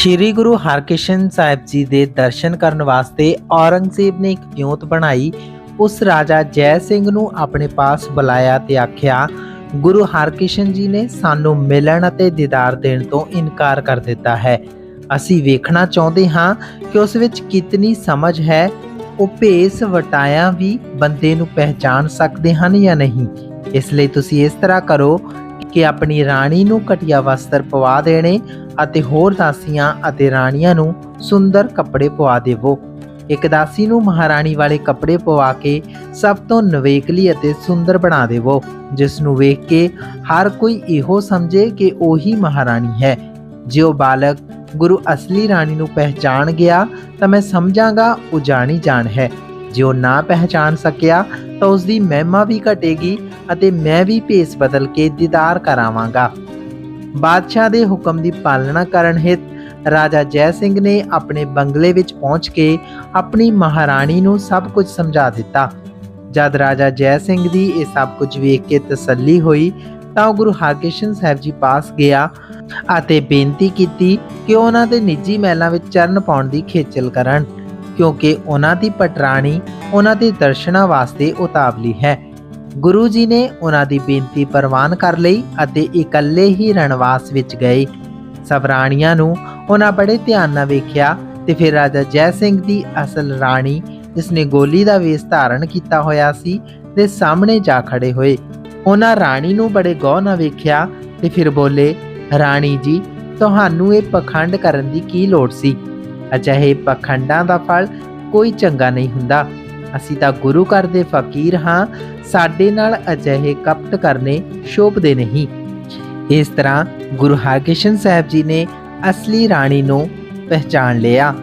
ਸ਼੍ਰੀ ਗੁਰੂ ਹਰਕ੍ਰਿਸ਼ਨ ਸਾਹਿਬ ਜੀ ਦੇ ਦਰਸ਼ਨ ਕਰਨ ਵਾਸਤੇ ਔਰੰਗਜ਼ੇਬ ਨੇ ਇੱਕ ਵਿਉਂਤ ਬਣਾਈ। ਉਸ ਰਾਜਾ ਜੈ ਸਿੰਘ ਨੂੰ ਆਪਣੇ ਪਾਸ ਬੁਲਾਇਆ ਤੇ ਆਖਿਆ, ਗੁਰੂ ਹਰਕ੍ਰਿਸ਼ਨ ਜੀ ਨੇ ਸਾਨੂੰ ਮਿਲਣ ਅਤੇ ਦੀਦਾਰ ਦੇਣ ਤੋਂ ਇਨਕਾਰ ਕਰ ਦਿੱਤਾ ਹੈ। ਅਸੀਂ ਵੇਖਣਾ ਚਾਹੁੰਦੇ ਹਾਂ ਕਿ ਉਸ ਵਿੱਚ ਕਿਤਨੀ ਸਮਝ ਹੈ। ਉਹ ਭੇਸ ਵਟਾਇਆ ਵੀ ਬੰਦੇ ਨੂੰ ਪਹਿਚਾਨ ਸਕਦੇ ਹਨ ਜਾਂ ਨਹੀਂ। ਇਸ ਲਈ ਤੁਸੀਂ ਇਸ ਤਰ੍ਹਾਂ ਕਰੋ ਕਿ ਆਪਣੀ ਰਾਣੀ ਨੂੰ ਘਟੀਆ ਵਸਤਰ ਪਵਾ ਦੇਣੇ ਅਤੇ ਹੋਰ ਦਾਸੀਆਂ ਅਤੇ ਰਾਣੀਆਂ ਨੂੰ ਸੁੰਦਰ ਕੱਪੜੇ ਪਵਾ ਦੇਵੋ। ਇੱਕ ਦਾਸੀ ਨੂੰ ਮਹਾਰਾਣੀ ਵਾਲੇ ਕੱਪੜੇ ਪਵਾ ਕੇ ਸਭ ਤੋਂ ਨਵੇਕਲੀ ਅਤੇ ਸੁੰਦਰ ਬਣਾ ਦੇਵੋ, ਜਿਸ ਨੂੰ ਵੇਖ ਕੇ ਹਰ ਕੋਈ ਇਹੋ ਸਮਝੇ ਕਿ ਉਹੀ ਮਹਾਰਾਣੀ ਹੈ। ਜੇ ਉਹ ਬਾਲਕ ਗੁਰੂ ਅਸਲੀ ਰਾਣੀ ਨੂੰ ਪਹਿਚਾਨ ਗਿਆ, ਤਾਂ ਮੈਂ ਸਮਝਾਂਗਾ, ਉਹ ਜਾਣੀ ਜਾਣ ਹੈ। ਜੇ ਉਹ ਨਾ ਪਹਿਚਾਨ ਸਕਿਆ, ਤਾਂ ਉਸ ਦੀ ਮਹਿਮਾ ਵੀ ਘਟੇਗੀ ਅਤੇ ਮੈਂ ਵੀ ਭੇਸ ਬਦਲ ਕੇ ਦੀਦਾਰ ਕਰਾਵਾਂਗਾ। ਬਾਦਸ਼ਾਹ ਦੇ ਹੁਕਮ ਦੀ ਪਾਲਣਾ ਕਰਨ ਹਿਤ ਰਾਜਾ ਜੈ ਸਿੰਘ ਨੇ ਆਪਣੇ ਬੰਗਲੇ ਵਿੱਚ ਪਹੁੰਚ ਕੇ ਆਪਣੀ ਮਹਾਰਾਣੀ ਨੂੰ ਸਭ ਕੁਝ ਸਮਝਾ ਦਿੱਤਾ। ਜਦ ਰਾਜਾ ਜੈ ਸਿੰਘ ਦੀ ਇਹ ਸਭ ਕੁਝ ਵੇਖ ਕੇ ਤਸੱਲੀ ਹੋਈ, ਤਾਂ ਉਹ ਗੁਰੂ ਹਰਕ੍ਰਿਸ਼ਨ ਸਾਹਿਬ ਜੀ ਪਾਸ ਗਿਆ ਅਤੇ ਬੇਨਤੀ ਕੀਤੀ ਕਿ ਉਹਨਾਂ ਦੇ ਨਿੱਜੀ ਮਹਿਲਾਂ ਵਿੱਚ ਚਰਨ ਪਾਉਣ ਦੀ ਖੇਚਲ ਕਰਨ, ਕਿਉਂਕਿ ਉਹਨਾਂ ਦੀ ਪਟਰਾਣੀ ਉਹਨਾਂ ਦੇ ਦਰਸ਼ਨਾਂ ਵਾਸਤੇ ਉਤਾਵਲੀ ਹੈ। ਗੁਰੂ ਜੀ ਨੇ ਉਹਨਾਂ ਦੀ ਬੇਨਤੀ ਪ੍ਰਵਾਨ ਕਰ ਲਈ ਅਤੇ ਇਕੱਲੇ ਹੀ ਰਣਵਾਸ ਵਿੱਚ ਗਏ। ਸਭ ਰਾਣੀਆਂ ਨੂੰ ਉਹਨਾਂ ਬੜੇ ਧਿਆਨ ਨਾਲ ਵੇਖਿਆ ਤੇ ਫਿਰ ਰਾਜਾ ਜੈ ਸਿੰਘ ਦੀ ਅਸਲ ਰਾਣੀ, ਜਿਸ ਨੇ ਗੋਲੀ ਦਾ ਵੇਸ ਧਾਰਨ ਕੀਤਾ ਹੋਇਆ ਸੀ, ਦੇ ਸਾਹਮਣੇ ਜਾ ਖੜੇ ਹੋਏ। ਉਹਨਾਂ ਰਾਣੀ ਨੂੰ ਬੜੇ ਗੌਰ ਨਾਲ ਵੇਖਿਆ ਤੇ ਫਿਰ ਬੋਲੇ, ਰਾਣੀ ਜੀ, ਤੁਹਾਨੂੰ ਇਹ ਪਖੰਡ ਕਰਨ ਦੀ ਕੀ ਲੋੜ ਸੀ? ਅਜਿਹੇ ਪਖੰਡਾਂ ਦਾ ਫਲ ਕੋਈ ਚੰਗਾ ਨਹੀਂ ਹੁੰਦਾ। ਅਸੀਂ ਤਾਂ ਗੁਰੂ ਘਰ ਦੇ ਫਕੀਰ ਹਾਂ, ਸਾਡੇ ਨਾਲ ਅਜਿਹੇ ਕਪਟ ਕਰਨੇ ਸ਼ੋਭਦੇ ਨਹੀਂ। ਇਸ ਤਰ੍ਹਾਂ ਗੁਰੂ ਹਰਕ੍ਰਿਸ਼ਨ ਸਾਹਿਬ ਜੀ ਨੇ ਅਸਲੀ ਰਾਣੀ ਨੂੰ ਪਹਿਚਾਨ ਲਿਆ।